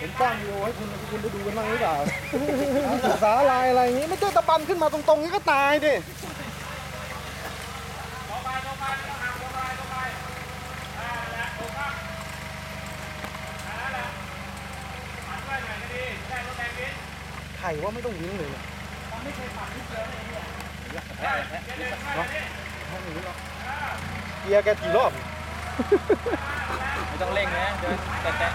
ผมป้อนวิดีโอให้คุณคุณไปดูกันบ้างหรือเปล่าศึกษาลายอะไรอย่างนี้ไม่ใช่ตะบันขึ้นมาตรงๆนี้ก็ตายดิไข่ว่าไม่ต้องวิ่งเลยเนี่ยไม่เคยปั่นนิดเดียวเลยเนี่ยเกียร์แกกี่รอบ ไม่ต้องเร่งนะ เดินแตะ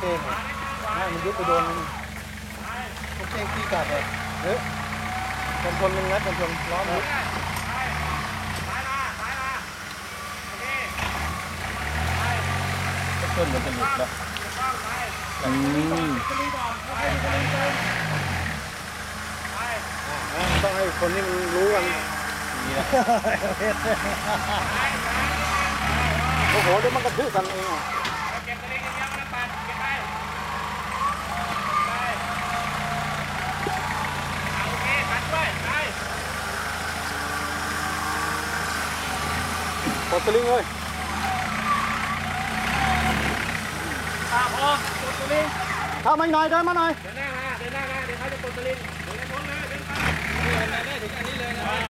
โอเคไม่มันยุบไปโดนมันโอเคตีกลับเลยเฮ้ยกันชนมึงนะกันชนล้อมยุบต้นมันจะหลุดแล้วอืมต้องให้คนที่มันรู้กันนี่แหละโอ้โหเดี๋ยวมันกระทืบกันเองอะ กดสลิงเลยอะพอกดตัวนี้เข้ามาหน่อยเดินมาหน่อย เดินหน้ามาเดินหน้ามาเดี๋ยวเขาจะกดสลิงเดินไปพ้นเลยเดินไปเดิน